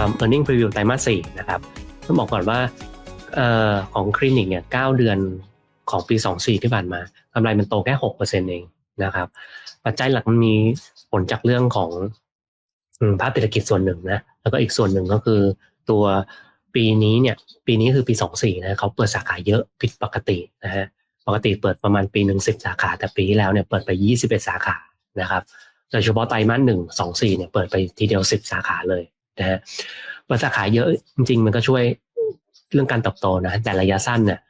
ทำ earning preview ไตรมาสสี่นะครับต้องบอกก่อนว่าออของคลินิกเนี่ยเก้าเดือนของปี 24 ที่ผ่านมากำไรมันโตแค่6%เองนะครับ ปัจจัยหลักมันมีผลจากเรื่องของภาคเศรษฐกิจส่วนหนึ่งนะ แล้วก็อีกส่วนหนึ่งก็คือตัวปีนี้เนี่ย ปีนี้คือปี 24 นะเขาเปิดสาขาเยอะผิดปกตินะฮะปกติเปิดประมาณปีหนึ่งสิบสาขา แต่ปีที่แล้วเนี่ยเปิดไป 21 สาขานะครับโดยเฉพาะไตรมาสหนึ่งสองสี่เนี่ยเปิดไปทีเดียว10สาขาเลย นะฮะเปิดสาขาเยอะจริง ๆ มันก็ช่วยเรื่องการเติบโตนะแต่ระยะสั้นเนี่ย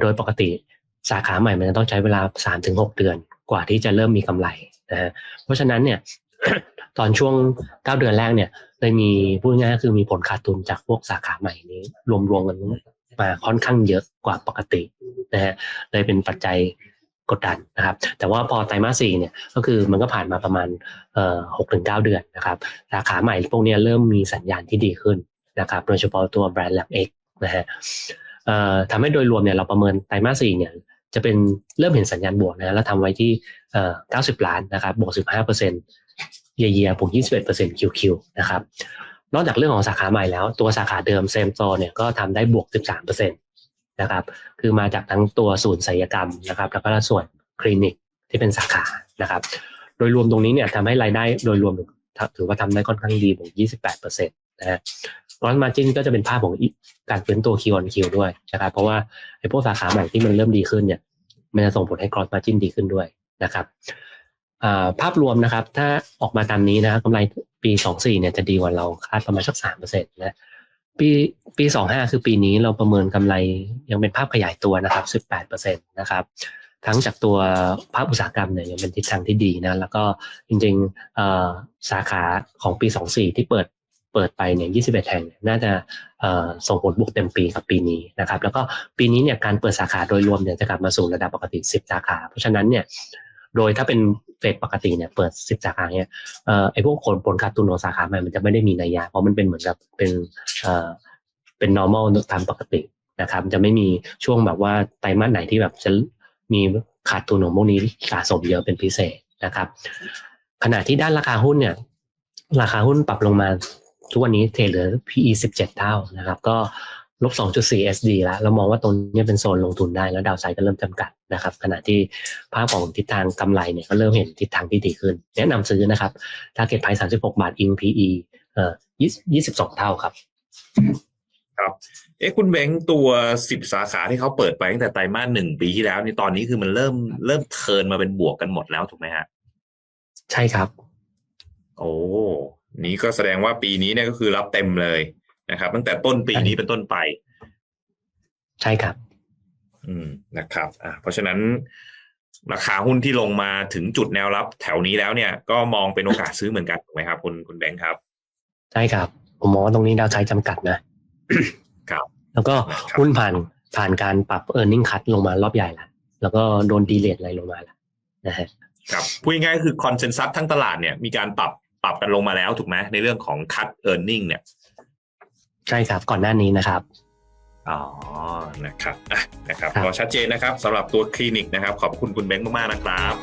โดยปกติสาขาใหม่มันจะต้องใช้เวลา 3-6 เดือนกว่าที่จะเริ่มมีกำไรนะฮะเพราะฉะนั้นเนี่ยตอนช่วง 9 เดือนแรกเนี่ยเลยมีพูดง่ายๆคือมีผลขาดทุนจากพวกสาขาใหม่นี้ รวมๆกันมาค่อนข้างเยอะกว่าปกตินะฮะเลยเป็นปัจจัย กดดันนะครับ แต่ว่าพอไตรมาสสี่เนี่ยก็คือมันก็ผ่านมาประมาณหกถึงเก้าเดือนนะครับสาขาใหม่พวกนี้เริ่มมีสัญญาณที่ดีขึ้นนะครับโดยเฉพาะตัวแบรนด์แลบเอ็กนะฮะทำให้โดยรวมเนี่ยเราประเมินไตรมาสสี่เนี่ยจะเป็นเริ่มเห็นสัญญาณบวกนะแล้วทำไว้ที่เก้าสิบล้านนะครับบวกสิบห้าเปอร์เซ็นต์เยียเยียบวกยี่สิบเอ็ดเปอร์เซ็นต์คิวคิวนะครับนอกจากเรื่องของสาขาใหม่แล้ว ตัวสาขาเดิมเซมโซเนี่ยก็ทำได้บวก13เปอร์เซ็นต์ นะครับ คือมาจากทั้งตัวศูนย์ศัลยกรรมนะครับ แล้วก็ส่วนคลินิกที่เป็นสาขานะครับ โดยรวมตรงนี้เนี่ยทำให้รายได้โดยรวมถือว่าทำได้ค่อนข้างดีบวก28เปอร์เซ็นต์นะฮะร้อนมาจินก็จะเป็นภาพของการฟื้นตัว Q on Q ด้วยนะครับ เพราะว่าไอ้พวกสาขาใหม่ที่มันเริ่มดีขึ้นเนี่ย มันจะส่งผลให้ cross margin ดีขึ้นด้วยนะครับภาพรวมนะครับ ถ้าออกมาตามนี้นะกำไรปี 24เนี่ยจะดีกว่าเราคาดประมาณสัก3เปอร์เซ็นต์นะ ปีปีสองห้าคือปีนี้เราประเมินกำไรยังเป็นภาพขยายตัวนะครับสิบแปดเปอร์เซ็นตนะครับทั้งจากตัวภาคอุตสาหกรรมเนี่ยยังเป็นทิศทางที่ดีนะแล้วก็จริงๆสาขาของปีสองสี่ที่เปิดเปิดไปเนี่ยยี่สิบเอ็ดแห่ง น่าจะส่งผลบวกเต็มปีกับปีนี้นะครับ แล้วก็ปีนี้เนี่ยการเปิดสาขาโดยรวมเนี่ยจะกลับมาสู่ระดับปกติสิบสาขา เพราะฉะนั้นเนี่ย โดยถ้าเป็นเฟสปกติเนี่ยเปิดสิบสาขาเนี่ยเอ่อไอ้พวกผลผลขาดทุนของสาขาใหม่มันจะไม่ได้มีนัยยะเพราะมันเป็นเหมือนกับเป็นเอ่อเป็น normal ตามปกตินะครับจะไม่มีช่วงแบบว่าไตรมาสไหนที่แบบจะมีขาดทุนของพวกนี้สะสมเยอะเป็นพิเศษนะครับ ขณะที่ด้านราคาหุ้นเนี่ย ราคาหุ้นปรับลงมาทุกวันนี้เทเหลือ PE 17 เท่านะครับ ก็ ลบ 2.4 SD แล้ว เรามองว่าตรงนี้เป็นโซนลงทุนได้แล้วดาวไซด์ก็เริ่มจำกัดนะครับ ขณะที่ภาพของทิศทางกำไรเนี่ยก็เริ่มเห็นทิศทางที่ดีขึ้น แนะนำซื้อนะครับ target price 36 บาท in PE เอ่อ20 22เท่าครับ เอ๊ะคุณเบ้งตัวสิบสาขาที่เขาเปิดไปตั้งแต่ไตรมาสหนึ่งปีที่แล้วนี่ตอนนี้คือมันเริ่มเริ่มเทิร์นมาเป็นบวกกันหมดแล้วถูกไหมฮะ ใช่ครับ โอ้ นี้ก็แสดงว่าปีนี้เนี่ยก็คือรับเต็มเลย นะครับ ตั้งแต่ต้นปีนี้เป็นต้นไป ใช่ครับ อืมนะครับ อ่าเพราะฉะนั้นราคาหุ้นที่ลงมาถึงจุดแนวรับ แถวนี้แล้วเนี่ยก็มองเป็นโอกาสซื้อเหมือนกันถูกไหมครับคุณคุณแบงค์ครับ ใช่ครับ ผมมองว่าตรงนี้ดาวไซด์จำกัดนะครับ แล้วก็ครับหุ้นผ่านผ่านการปรับ e a r n i n g cut ลงมารอบใหญ่แล้วแล้วก็โดนดีเลทอะไรลงมาแล้วนะฮะครับพูดง่ายๆก็คือคอนเซนแซสทั้งตลาดเนี่ยมีการปรับปรับกันลงมาแล้วถูกไหมในเรื่องของคั t เอ r n ร์เน็งเนี่ย ใช่ครับก่อนหน้านี้นะครับอ๋อนะครับอะนะครับครับก็ชัดเจนนะครับสำหรับตัวคลินิกนะครับ ขอบคุณคุณเบงค์มากๆนะครับ